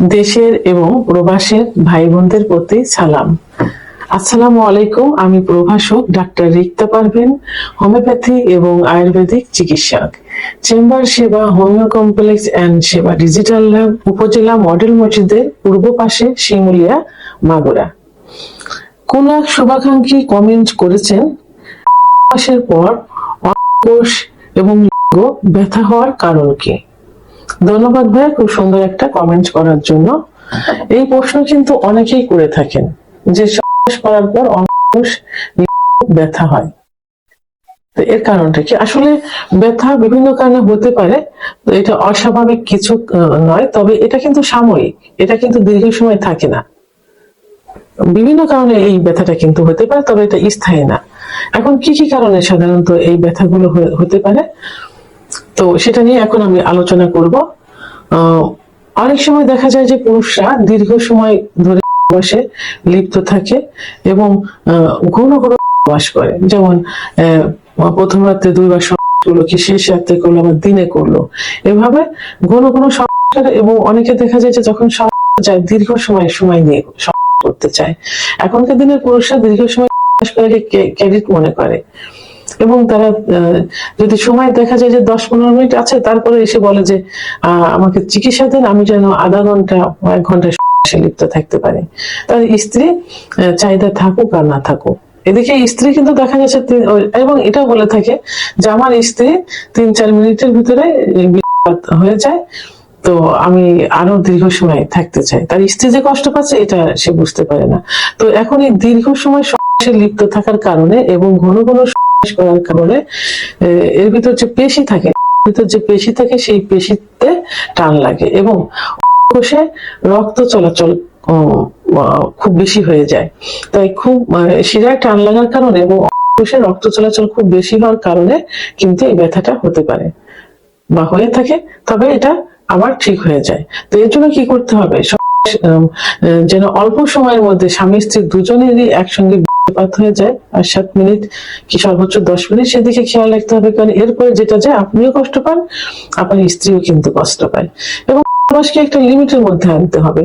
দেশের এবং প্রবাসের ভাই বোনদের প্রতি সালাম। আসসালামু আলাইকুম, আমি প্রভাষক ডাক্তার রিক্তা পারবেন হোমিওপ্যাথি এবং আয়ুর্বেদিক চিকিৎসক। Chamber Seba, homeo complex and Seba digital lab, উপজেলা মডেল মসজিদের পূর্ব পাশে শিমুলিয়া, মাগুরা। কোন এক শুভাকাঙ্ক্ষী কমেন্ট করেছেন মাসের পর অঙ্কোষ এবং ব্যথা হওয়ার কারণ কি? ধন্যবাদ ভাই, খুব সুন্দর একটা কমেন্ট করার জন্য। এই প্রশ্ন কিন্তু অনেকেই করে থাকেন, যে শ্বাস করার পর অঙ্কুশ ব্যথা হয়। তো এর কারণটা কি? আসলে ব্যথা বিভিন্ন কারণে হতে পারে, তো এটা অস্বাভাবিক কিছু নয়, তবে এটা কিন্তু সাময়িক, এটা কিন্তু দীর্ঘ সময় থাকে না। বিভিন্ন কারণে এই ব্যথাটা কিন্তু হতে পারে, তবে এটা স্থায়ী না। এখন কি কি কারণে সাধারণত এই ব্যথাগুলো হতে পারে? তো সেটা নিয়ে এখন আমি আলোচনা করব অনেক সময় দেখা যায় যে পুরুষরা দীর্ঘ সময় ধরে বসে লিপ্ত থাকে এবং ঘন ঘন বাস করে যেমন প্রথম রাত্রে দুইবার সহবাস করল কি শেষ রাত্রে করল আবার দিনে করল এভাবে ঘন ঘন এবং অনেকে দেখা যায় যে যখন যায় দীর্ঘ সময় সময় নিয়ে করতে চায় এখনকার দিনের পুরুষরা দীর্ঘ সময় ক্রেডিট মনে করে এবং তারা যদি সময় দেখা যায় যে দশ পনেরো মিনিট আছে, তারপরে এসে বলে যে আমাকে চিকিৎসা দেন, আমি যেন আধা ঘণ্টা এক ঘণ্টা লিপ্ত থাকতে পারে। তার স্ত্রী চাহিদা থাকুক আর না থাকুক। এদিকে স্ত্রী কিন্তু দেখা যাচ্ছে এবং এটা বলে থাকে যে, আমার স্ত্রী তিন চার মিনিটের ভিতরে হয়ে যায়, তো আমি আরও দীর্ঘ সময় থাকতে চাই। তার স্ত্রী যে কষ্ট পাচ্ছে, এটা সে বুঝতে পারে না। তো এখন এই দীর্ঘ সময় সহবাসে লিপ্ত থাকার কারণে এবং ঘন ঘন আহ, এর ভিতর যে পেশি থাকে ভিতর যে পেশি থাকে সেই পেশিতে টান লাগে এবং কোষে রক্ত চলাচল খুব বেশি হয়ে যায়। তাই খুব শিরায় টান লাগার কারণে এবং কোষে রক্ত চলাচল খুব বেশি হওয়ার কারণে কিন্তু এই ব্যথাটা হতে পারে বা হয়ে থাকে তবে এটা আবার ঠিক হয়ে যায়। তো এর জন্য কি করতে হবে? যেন অল্প সময়ের মধ্যে স্বামী স্ত্রী দুজনেরই একসঙ্গে বৃষ্টিপাত হয়ে যায় আর সাত মিনিট কি সর্বোচ্চ দশ মিনিট সেদিকে খেয়াল রাখতে হবে, কারণ এরপরে যেটা যায় আপনিও কষ্ট পান, আপনার স্ত্রীও কিন্তু কষ্ট পায়। এবং সহবাসকে একটা লিমিটের মধ্যে আনতে হবে।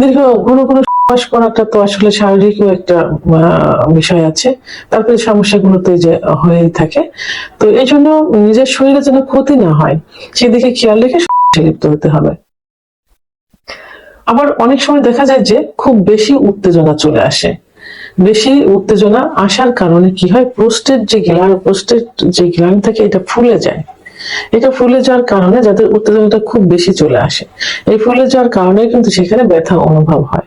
দীর্ঘ ঘন ঘন সহবাস করাটা তো আসলে শারীরিকও একটা বিষয় আছে। তারপরে সমস্যাগুলো তো যে হয়েই থাকে। তো এই জন্য নিজের শরীরে যেন ক্ষতি না হয়, সেদিকে খেয়াল রেখে লিপ্ত হতে হবে। আবার অনেক সময় দেখা যায় যে খুব বেশি উত্তেজনা চলে আসে। বেশি উত্তেজনা আসার কারণে কি হয়? প্রোস্টেট যে গ্ল্যান্ড, প্রোস্টেট যে গ্ল্যান্ড থাকে, এটা ফুলে যায়। এটা ফুলে যাওয়ার কারণে যাদের উত্তেজনাটা খুব বেশি চলে আসে, এই ফুলে যাওয়ার কারণে কিন্তু সেখানে ব্যথা অনুভব হয়।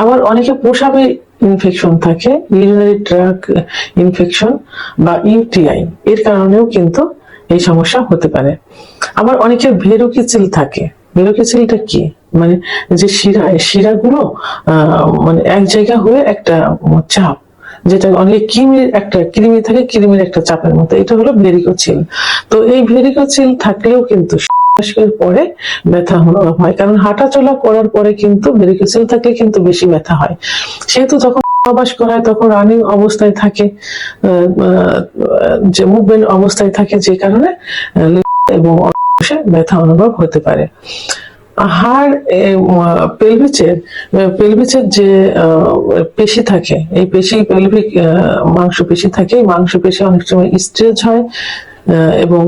আবার অনেকে প্রসাবে ইনফেকশন থাকে ইউরিনারি ট্র্যাক ইনফেকশন বা ইউটিআই এর কারণেও কিন্তু এই সমস্যা হতে পারে। আবার অনেকের ভেরুকিচিল থাকে ভেরুকিচিলটা কি? মানে যে শিরা শিরাগুলো মানে এক জায়গা হয়ে একটা চাপ, যেটা অনেক কৃমির একটা, কৃমি থাকে, কৃমির একটা চাপের মতো। এটা হলো ভেরিকোচিল তো এই ভেরিকোচিল থাকলেও কিন্তু পরে ব্যথা হয়। কারণ হাঁটা চলা করার পরে কিন্তু ভেরিকোচিল থাকলে কিন্তু বেশি ব্যথা হয়। সেহেতু যখন প্রবাস করায় তখন রানিং অবস্থায় থাকে যে মুভমেন্ট অবস্থায় থাকে, যে কারণে এবং অংশে ব্যথা অনুভব হতে পারে। হাড় পেলভিচের পেলভিচের যে পেশি থাকে, এই পেশি পেলভিক মাংস পেশি থাকে, এই মাংস পেশি অনেক সময় স্ট্রেচ হয় এবং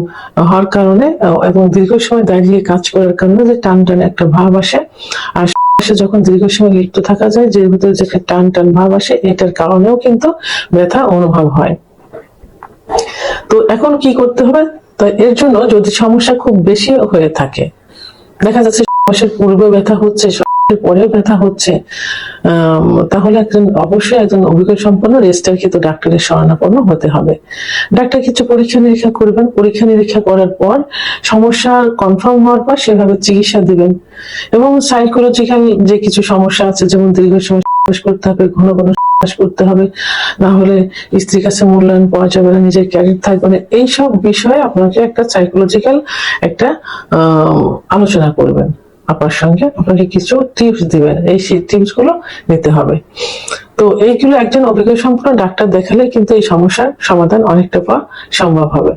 হওয়ার কারণে এবং দীর্ঘ সময় দাঁড়িয়ে কাজ করার কারণে যে টান টান একটা ভাব আসে। আর শ্বাসে যখন দীর্ঘ সময় লিপ্ত থাকা যায়, যে ভিতরে যে টান টান ভাব আসে, এটার কারণেও কিন্তু ব্যথা অনুভব হয়। তো এখন কি করতে হবে? এর জন্য যদি সমস্যা খুব বেশি হয়ে থাকে, দেখা যাচ্ছে শ্বাসের পূর্বে ব্যথা হচ্ছে শ্বাসের পরে ব্যথা হচ্ছে তাহলে একজন, অবশ্যই একজন অভিজ্ঞ সম্পন্ন রেজিস্টার কিন্তু ডাক্তারের শরণাপন্ন হতে হবে। ডাক্তার কিছু পরীক্ষা নিরীক্ষা করবেন। পরীক্ষা নিরীক্ষা করার পর সমস্যা কনফার্ম হওয়ার পর সেভাবে চিকিৎসা দিবেন। এবং সাইকোলজিক্যাল যে কিছু সমস্যা আছে, যেমন দীর্ঘ সময় করতে হবে, ঘন ঘন করতে হবে, না হলে স্ত্রীর কাছে মূল্যায়ন পাওয়া যাবে না, নিজের ক্যারিয়ার থাকবে না, এইসব বিষয়ে আপনাকে একটা সাইকোলজিক্যাল একটা আলোচনা করবেন। আপনার সঙ্গে আপনাকে কিছু টিপস দিবেন, এই টিপসগুলো নিতে হবে। তো এইগুলো একজন অভিজ্ঞ সম্পূর্ণ ডাক্তার দেখালে কিন্তু এই সমস্যার সমাধান অনেকটা পাওয়া সম্ভব হবে।